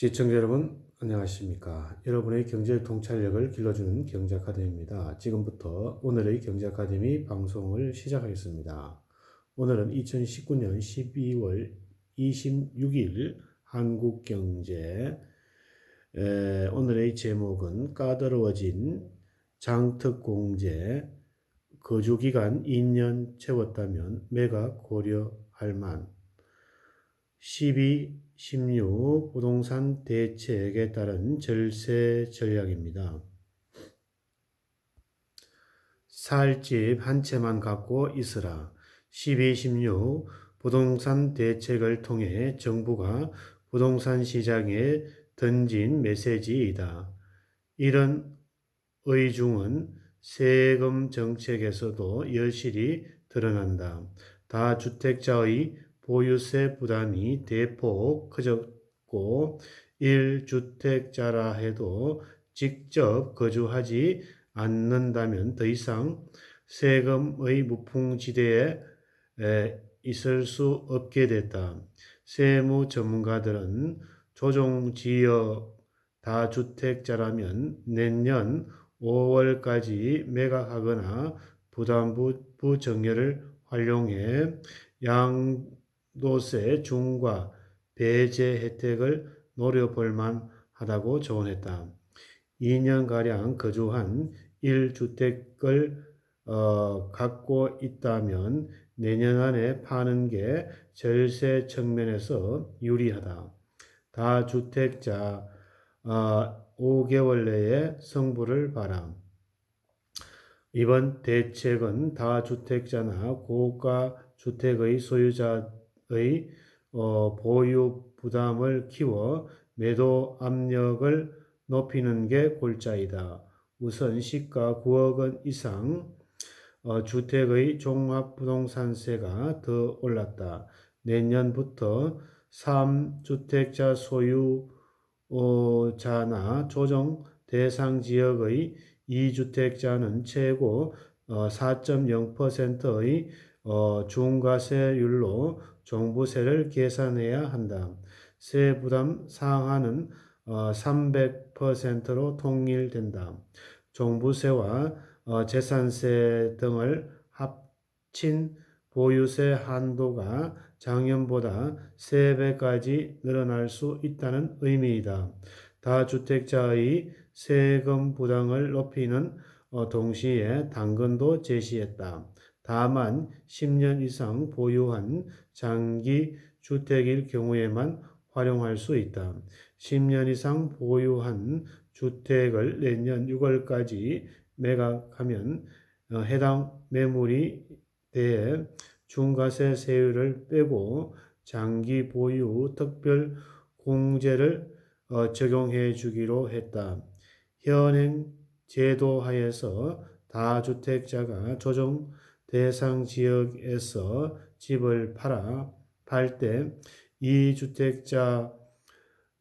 시청자 여러분 안녕하십니까? 여러분의 경제 통찰력을 길러주는 경제 아카데미입니다. 지금부터 오늘의 경제 아카데미 방송을 시작하겠습니다. 오늘은 2019년 12월 26일 한국 경제. 에, 오늘의 제목은 까다로워진 장특공제 거주기간 2년 채웠다면 매각 고려할 만 12, 16 부동산 대책에 따른 절세 전략입니다. 살 집 한 채만 갖고 있으라. 12, 16 부동산 대책을 통해 정부가 부동산 시장에 던진 메시지이다. 이런 의중은 세금 정책에서도 여실히 드러난다. 다주택자의 보유세 부담이 대폭 커졌고 1주택자라 해도 직접 거주하지 않는다면 더 이상 세금의 무풍지대에 있을 수 없게 됐다. 세무 전문가들은 조정 지역 다주택자라면 내년 5월까지 매각하거나 부담부 정렬을 활용해 양 도세 중과 배제 혜택을 노려볼 만하다고 조언했다. 2년가량 거주한 1주택을 어, 갖고 있다면 내년 안에 파는 게 절세 측면에서 유리하다. 다주택자 어, 5개월 내에 성부를 바람. 이번 대책은 다주택자나 고가 주택의 소유자 의 어, 보유 부담을 키워 매도 압력을 높이는 게 골자이다. 우선 시가 9억 원 이상 어, 주택의 종합부동산세가 더 올랐다. 내년부터 3주택자 소유 어, 자나 조정 대상 지역의 2주택자는 최고 4.0%의 어, 중과세율로 종부세를 계산해야 한다. 세 부담 상한은 300%로 통일된다. 종부세와 재산세 등을 합친 보유세 한도가 작년보다 3배까지 늘어날 수 있다는 의미이다. 다주택자의 세금 부담을 높이는 어, 동시에 당근도 제시했다. 다만 10년 이상 보유한 장기 주택일 경우에만 활용할 수 있다. 10년 이상 보유한 주택을 내년 6월까지 매각하면 어, 해당 매물이 대해 중과세 세율을 빼고 장기 보유 특별 공제를 어, 적용해 주기로 했다. 현행 제도 하에서 다주택자가 조정 대상 지역에서 집을 팔아 팔때 2주택자는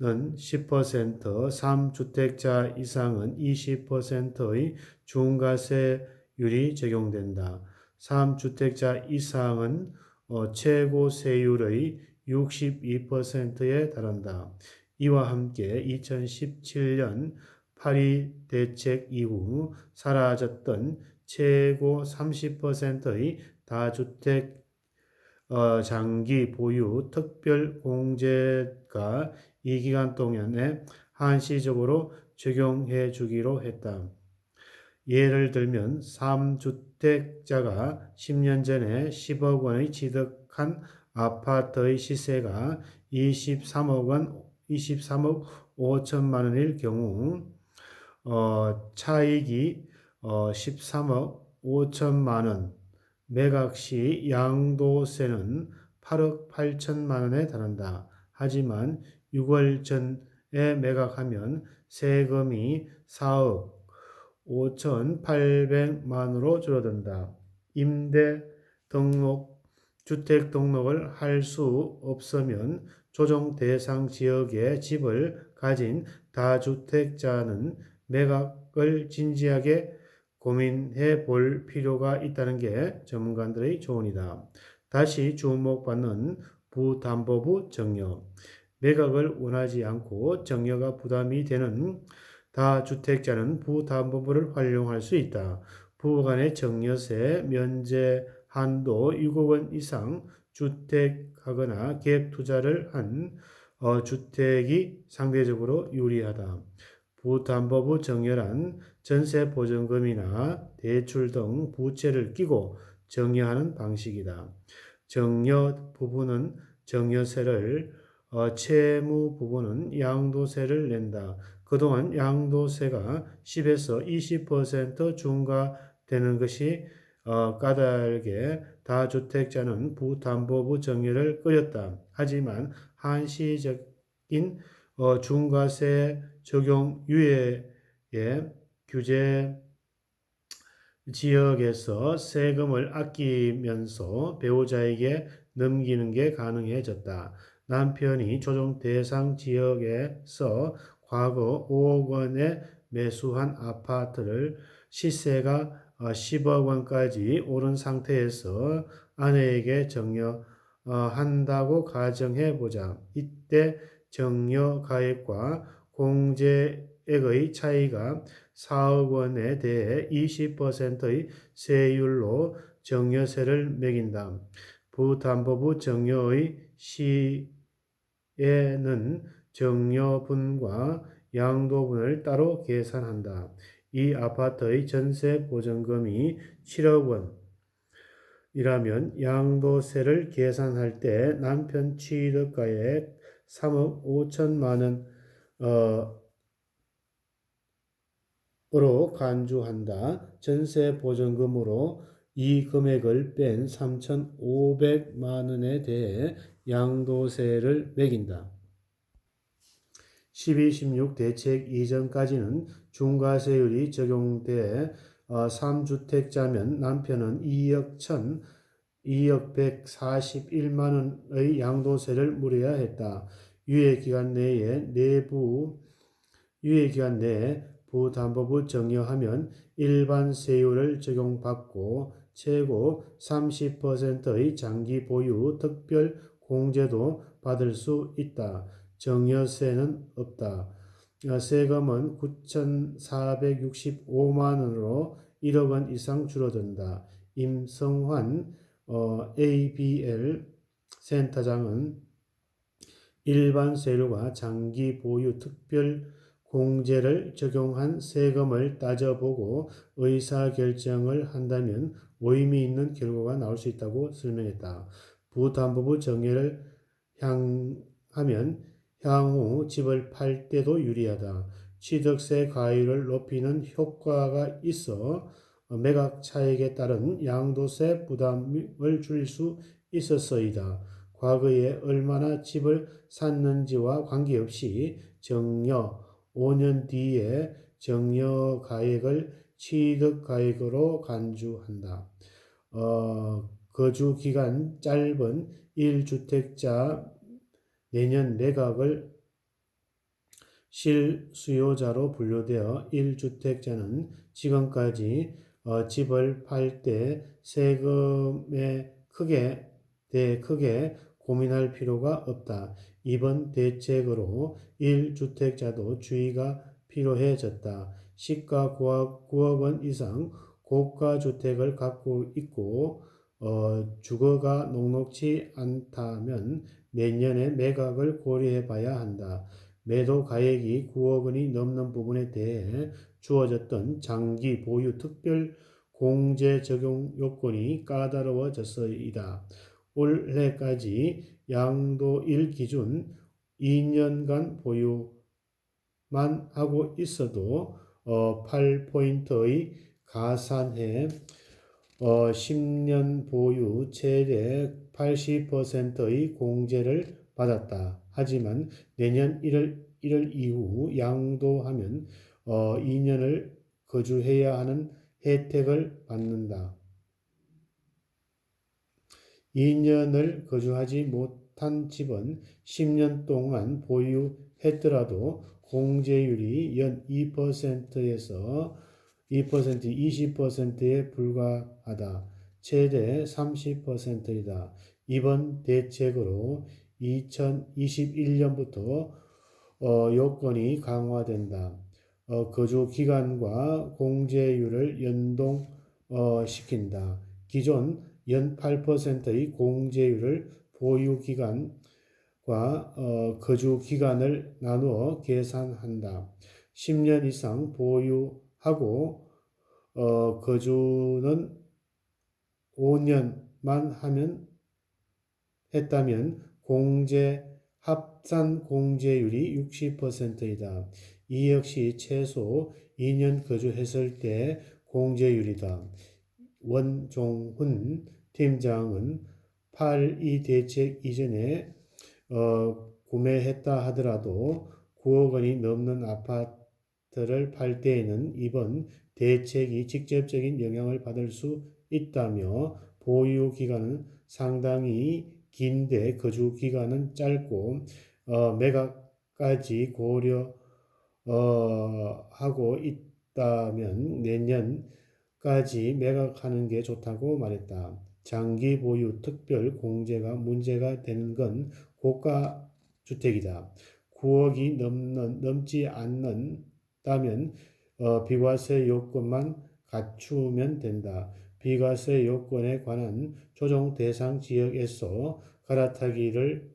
10%, 3주택자 이상은 20%의 중과세율이 적용된다. 3주택자 이상은 어, 최고 세율의 62%에 달한다. 이와 함께 2017년 파리 대책 이후 사라졌던 최고 30%의 다주택 어, 장기 보유 특별 공제가 이 기간 동안에 한시적으로 적용해 주기로 했다. 예를 들면 3주택자가 10년 전에 10억 원의 취득한 아파트의 시세가 23억 원, 23억 5천만 원일 경우 어, 차익이 어, 13억 5천만 원, 매각 시 양도세는 8억 8천만 원에 달한다. 하지만 6월 전에 매각하면 세금이 4억 5,800만으로 줄어든다. 임대 등록, 주택 등록을 할 수 없으면 조정 대상 지역에 집을 가진 다주택자는 매각을 진지하게 고민해 볼 필요가 있다는 게 전문가들의 조언이다. 다시 주목받는 부담보부 정려. 매각을 원하지 않고 정려가 부담이 되는 다주택자는 부담보부를 활용할 수 있다. 부부간의 정려세 면제 한도 6억 원 이상 주택하거나 갭 투자를 한 어, 주택이 상대적으로 유리하다. 부담보부 정렬한 전세 보증금이나 대출 등 부채를 끼고 정려하는 방식이다. 정려 부부는 정려세를 어, 채무 부부는 양도세를 낸다. 그동안 양도세가 10에서 20% 중과되는 것이 어, 까닭에 다주택자는 부담보부 정리를 끌였다. 하지만 한시적인 어, 중과세 적용 유예의 규제 지역에서 세금을 아끼면서 배우자에게 넘기는 게 가능해졌다. 남편이 조정 대상 지역에서 과거 5억 원에 매수한 아파트를 시세가 10억 원까지 오른 상태에서 아내에게 정려한다고 가정해 보자. 이때 정려 가액과 공제 액의 차이가 4억 원에 대해 20%의 세율로 정려세를 매긴다. 부담보부 정려의 시에는 정려분과 양도분을 따로 계산한다. 이 아파트의 전세 보증금이 7억 원 이라면 양도세를 계산할 때 남편 취득가액 3억 5천만 원 어, 으로 간주한다. 전세 보증금으로 이 금액을 뺀 3,500만 원에 대해 양도세를 매긴다. 12, 16 대책 이전까지는 중과세율이 적용돼 3주택자면 어, 남편은 2억 1 2억 141만 원의 양도세를 물어야 했다. 유예 기간 내에 내부 유예 기간 내에 부담보부 정려하면 일반 세율을 적용받고 최고 30%의 장기 보유 특별 공제도 받을 수 있다. 정여세는 없다. 세금은 9,465만 원으로 1억 원 이상 줄어든다. 임성환 어, ABL 센터장은 일반 세율과 장기 보유 특별 공제를 적용한 세금을 따져보고 의사결정을 한다면 의미 있는 결과가 나올 수 있다고 설명했다. 부담보부 정예를 향하면 향후 집을 팔 때도 유리하다. 취득세 가율을 높이는 효과가 있어 매각 차익에 따른 양도세 부담을 줄일 수 있었어이다. 과거에 얼마나 집을 샀는지와 관계없이 정려 5년 뒤에 정려 가액을 취득 가액으로 간주한다. 어, 거주 기간 짧은 1주택자 내년 매각을 실수요자로 분류되어 1주택자는 지금까지 어, 집을 팔 때 세금에 크게 대 크게 고민할 필요가 없다. 이번 대책으로 1주택자도 주의가 필요해졌다. 시가 9억, 9억 원 이상 고가 주택을 갖고 있고 어, 주거가 녹록치 않다면 내년에 매각을 고려해 봐야 한다. 매도 가액이 9억 원이 넘는 부분에 대해 주어졌던 장기 보유 특별 공제 적용 요건이 까다로워졌어이다. 올해까지 양도 1 기준 2년간 보유만 하고 있어도 어, 8포인트의 가산해 어, 10년 보유 최대 80%의 공제를 받았다. 하지만 내년 1월 1월 이후 양도하면 어, 2년을 거주해야 하는 혜택을 받는다. 2년을 거주하지 못한 집은 10년 동안 보유했더라도 공제율이 연 2%에서 2% 20%에 불과하다. 최대 30%이다. 이번 대책으로 2021년부터 어, 요건이 강화된다. 어, 거주 기간과 공제율을 연동 어, 시킨다. 기존 연 8%의 공제율을 보유 기간과 어, 거주 기간을 나누어 계산한다. 10년 이상 보유하고 어, 거주는 5년만 하면 했다면 공제 합산 공제율이 60%이다. 이 역시 최소 2년 거주했을 때 공제율이다. 원종훈 팀장은 8.2 대책 이전에 어, 구매했다 하더라도 9억 원이 넘는 아파트를 팔 때에는 이번 대책이 직접적인 영향을 받을 수 있다며 보유 기간은 상당히 긴데 거주 기간은 짧고 어, 매각까지 고려 어, 하고 있다면 내년까지 매각하는 게 좋다고 말했다. 장기 보유 특별 공제가 문제가 되는 건 고가 주택이다. 9억이 넘는 넘지 않는다면 어, 비과세 요건만 갖추면 된다. 비과세 요건에 관한 조정 대상 지역에서 갈아타기를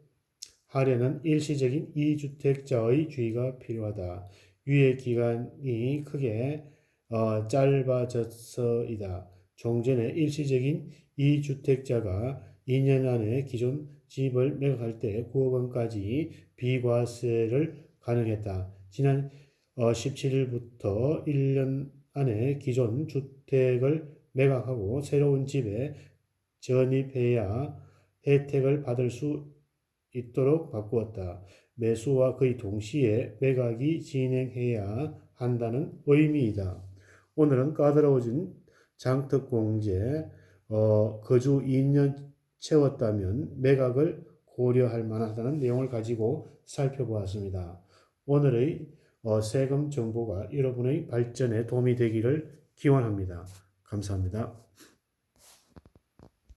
하려는 일시적인 이주택자의 주의가 필요하다. 유예 기간이 크게 어, 짧아져서이다. 종전에 일시적인 이 주택자가 2년 안에 기존 집을 매각할 때 9억 원까지 비과세를 가능했다. 지난 어, 17일부터 1년 안에 기존 주택을 매각하고 새로운 집에 전입해야 혜택을 받을 수 있도록 바꾸었다. 매수와 거의 동시에 매각이 진행해야 한다는 의미이다. 오늘은 까다로워진 장특공제 어, 거주 2년 채웠다면 매각을 고려할 만하다는 내용을 가지고 살펴보았습니다. 오늘의 어, 세금 정보가 여러분의 발전에 도움이 되기를 기원합니다. 감사합니다.